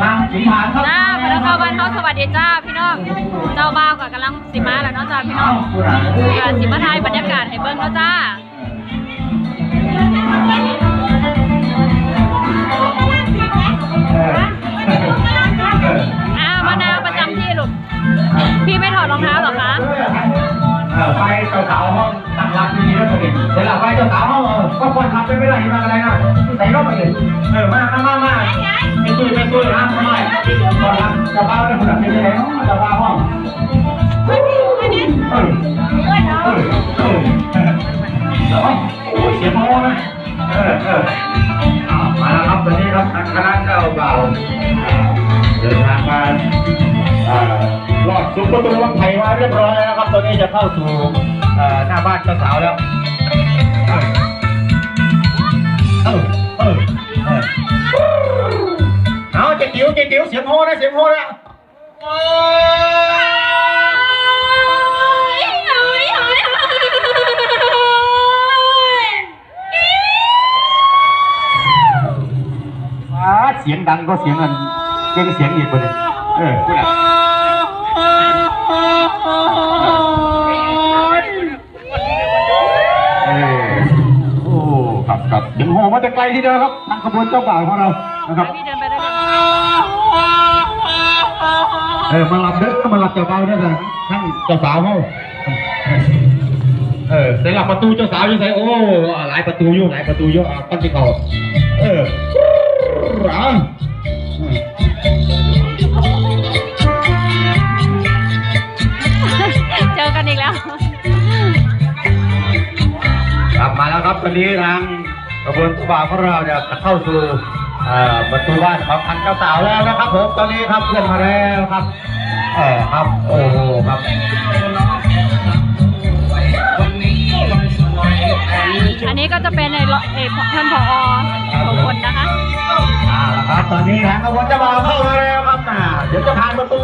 จ้าพนักงานบ้านเฮาสวัสดีจ้าพี่น้อง เจ้าบ่าวกับกำลังสิมาแล้วเนาะจ้าพี่น้องก็สิมาถ่ายบรรยากาศให้เบิ่งเนาะจ้าอ้าวมะนาวประจำที่ลูกพี่ไม่ถอดรองเท้าเหรอคะเออไปเจ้าสาวห้องตั้งรับดีๆแล้วตัวเองเสร็จแล้วไปเจ้าสาวห้องก็ควรทำเป็นไม่ไรมาอะไรนะใส่รอบมาเลยเออมามามา จะบ้าแล้วคุณเป็นยังไงเนาะจะบ้าห้องเออเออเออเออเสียงโม้นะเออเออเอามาแล้วครับตอนนี้ครับทางคณะเจ้าบ่าวเดินทางมาอ่ารอดซุ้มประตูวังไผ่มาเรียบร้อยแล้วนะครับตอนนี้จะเข้าสู่เอ่อหน้าบ้านเจ้าสาวแล้วเออเออเออ เอาเจ๊ติ๋วเติ๋วเสียงโฮนะเสียงโฮนะเสียงดังก็เสียงอันเก่งเสียงอีกคนนึงเออพูดอะโอ้ครับครับถึงโหมาแต่ไกลทีเดียวครับทางขบวนเจ้าบ่าวของเรานะครับ เดินไปได้เลยเออมารับเด้อมารับเจ้าบ่าวเด้อนะทั้งเจ้าสาวเขาเออเสร็จแล้วประตูเจ้าสาวยังไงโอ้หลายประตูอยู่หลายประตูอยู่อะต้นที่เขาเอออะเจอกันอีกแล้ว กลับมาแล้วครับตอนนี้ทางขบวนเจ้าบ่าวของเราจะเข้าสู่เอ่อ ประตูบ้านของทางเจ้าสาวแล้วนะครับผมตอนนี้ครับเพื่อนมาแล้วครับเออครับโอ้โหครับอันนี้ก็จะเป็นในรถเอ่อท่านผอของคนนะคะอ่าละครับตอนนี้ทางขบวนเจ้าบ่าวเข้ามาแล้วครับน่ะเดี๋ยวจะผ่านประตู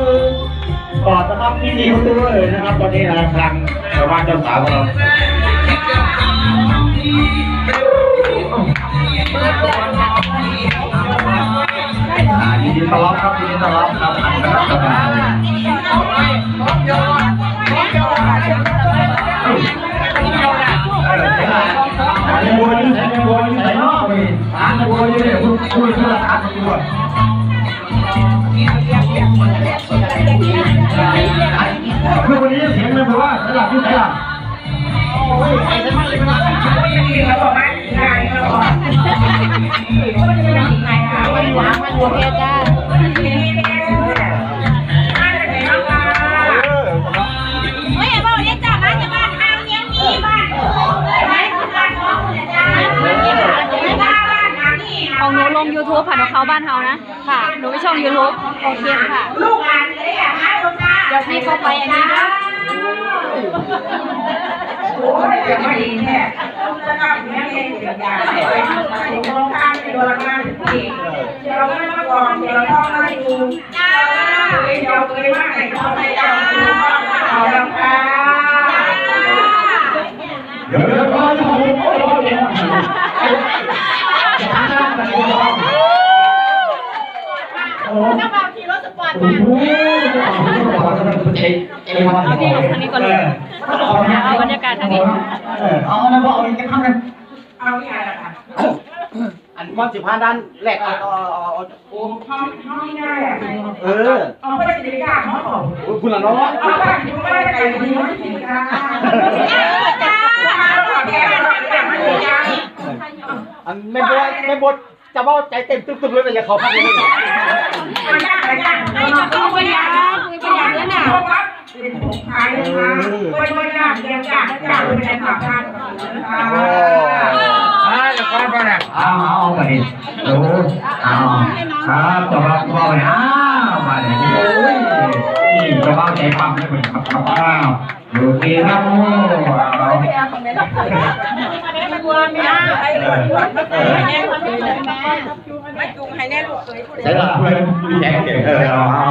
ก่อนนะครับที่มีประตูเลยนะครับ ตอนนี้ทางทางชาวบ้านเจ้าสาวของเรา อ่ายินดีต้อนรับครับยินดีต้อนรับครับทางคณะเจ้าบ่าวเออใช่ไหมหาบัวอยู่ไหนบัวอยู่ไหนเนาะหาบัวอยู่เนี่ยพูดพูดเรื่องหาบัวคือวันนี้เสียงมันบอกว่าสลับที่ไหนล่ะโอเค ลง YouTube ผ่านของเขาบ้านเฮานะ ค่ะ หนูไม่ช่อง YouTube โอเคค่ะ ลูกหลานเลยอะฮะลูกจ้าเดี๋ยวพี่เข้าไปอันนี้นะโอ้ยจะไม่ดีแน่จะทำอย่างนี้เดี๋ยวอย่าไปโดนข้างไปโดนข้างอีกเดี๋ยวเราไม่มาก่อนเดี๋ยวเราต้องมาดูจ้าเดี๋ยวเคยมาให้เขาไปจ้าเอาแล้วค่ะ เดี๋ยวเดี๋ยวรอจะผมโอ้รอเดี๋ยวโอ้ ถ้าบางทีรถสปอร์ต โหเอวัน เอาพี่ทางนี้ก่อนเลยเอาบรรยากาศทางนี้เอาแล้วก็เอาอีกครั้งนึงเอาอย่างไรล่ะอันความสิบห้าด้านแรกอาเอาเอาเอโอ้ห้องห้องง่ายอะเออเอาไปสิริกาห้องโอ้ยคุณละเนาะเอาไปอยู่ไม่ได้ไก่ดีไม่สิริกาจ้าแค่หน่อยแต่ไม่ดีจ้าอันไม่บดไม่บดจะว่าใจเต็มตึ๊บๆเลยแต่อย่าเขาพักเลยมันยากอะไรยากไม่ต้องไปยากคุยไปยากแล้ว เนี่ยเป็นของขายเลยค่ะไปไปยากเดียวยากยากเป็นอะไรต่างกันอ่าอ่าจะฟังก่อนนะเอาเอาเอาไปดูเอาครับจะว่าว่าไปอ้าวมาเลยโอ้ยนี่จะว่าใจปั๊มเลยมันครับครับอ้าวดูดีครับโอ้เอาใช่หรอเพื่อนแข่งเออเอาเอา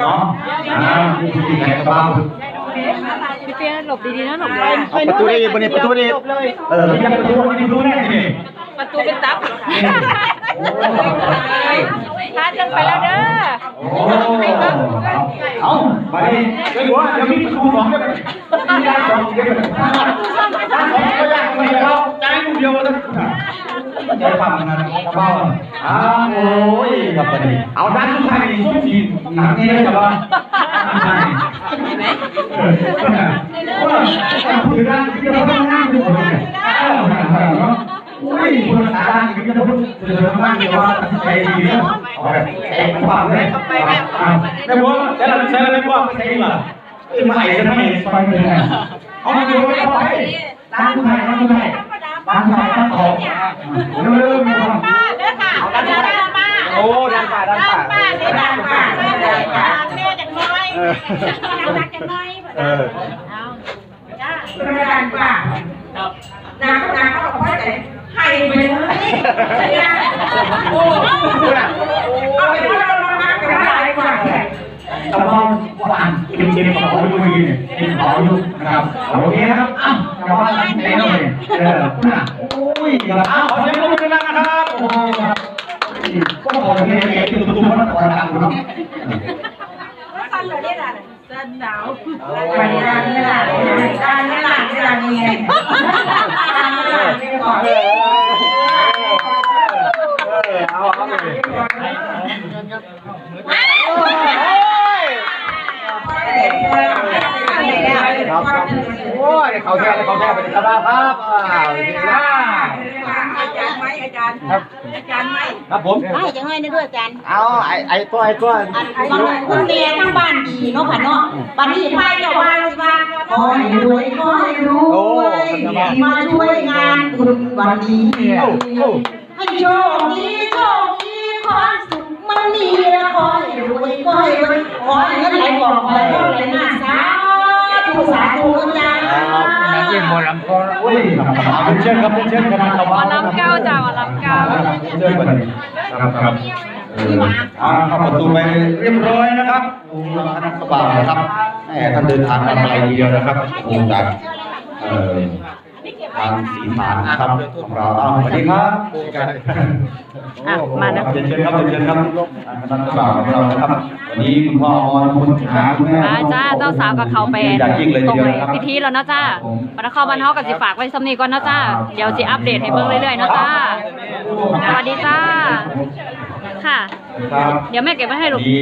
เนาะอ่าแข่งเบาพี่เปียหลบดีๆนะหลบดีเอาประตูได้บนนี้ประตูได้เออมีประตูมีประตูแน่ประตูเป็นตับโอ้ไปแล้วเด้อเอาไปไม่รู้ว่าเดี๋ยวมีครูสองเดี๋ยวมียาสองเดี๋ยวยาสองก็ยากไปเราใจกูเดียวนะ ใจฟังนะกระเป๋าอ้าวโอ้ยกับปนีเอาด้านสุดท้ายนี่ช่วงทีหนังนี่เลยจ้ะบ้าใช่ไหมเออพูดด้านที่เราต้องนั่งดูเลยเออเนาะอุ้ยคนสาด้านที่เราพูดเออนั่งเดียว่าใจดีนะเอาแบบใจฟังเลยไม่บอกแต่เราใช้แล้วไม่บอกไม่ใช่หรอเออมาไอ้จะไม่ฟังเลยเอามาดูไว้ก่อนร้านผู้ชายร้านผู้ชาย ร้านผู้ชายร้านของเริ่มมีความเด้อค่ะเด้อป้าโอ้ดันป่าดันป่าด้านป้าเด้อป้าแม่เด้อป้าแม่จังน้อยเออรักจังน้อยเออเอาจ้าเป็นการป้าน้ำน้ำเขาบอกว่าจะให้ไปเลยโอ้เอาไปว่าเราลงมากันได้กว่าตะบองหวานกินกินขออยู่กินกินขออยู่นะครับโอเคนะครับอ้าว กลับบ้านเต้นเลยเออน่ะโอ้ยกลับอ้าวขอเสียงปรบมือดังๆนะครับโอ้ครับก็ขอเสียงเอกตุ้มตุ้มมันขอดังครับไปการเวลาการเวลาเวลาเงียบการเวลาไม่ขอเออเออเอาเอาเลย ครับโอ้ยเขาแท้เขาแท้เป็นชาวบ้าครับอาโอเคนะอาจารย์ไหมอาจารย์ครับอาจารย์ไหมครับผมไม่จะให้นะด้วยอาจารย์เอาไอ้ไอ้ตัวไอ้ตัวอันคุณเมียทั้งบ้านดีเนาะค่ะเนาะบัดนี้ไปเจ้าว่าสิว่าขอให้รวยขอให้รวยมาช่วยงานบุญวันนี้ให้โชคดีโชคดีขอให้สุขมันมีและขอให้รวยขอให้รวยขอให้เงินไหลบอกขอให้ โอ้ยครับเชิญครับเชิญคณะชาวหมอบ้านลำเก้าจ้าหมอลำเก้าเชิญกันครับครับอ่าเข้าประตูไปเรียบร้อยนะครับโอ้คณะสบายนะครับแหมท่านเดินทางมาไกลทีเดียวนะครับโอ้จากเอ่อ ทางสีฐานนะครับของเราอ้าวสวัสดีครับอะมานะ เชิญเชิญครับเชิญครับคณะสบายของเรานะครับวันนี้คุณพ่อออนคุณหาคุณแม่มาจ้าเจ้าสาวกับเขาไปอยากยิ่งเลยตรทีงเดียวไหนนะครับ พิธีแล้วเนาะจ้าบันครบันเทากับสิฝากไว้สำนีก่อนเนาะจ้าเดี๋ยวสิอัปเดตให้เบิ่งเรื่อยๆเนาะจ้า สวัสดีจ้า ค่ะ ครับเดี๋ยวแม่เก็บไว้ให้ลูกดี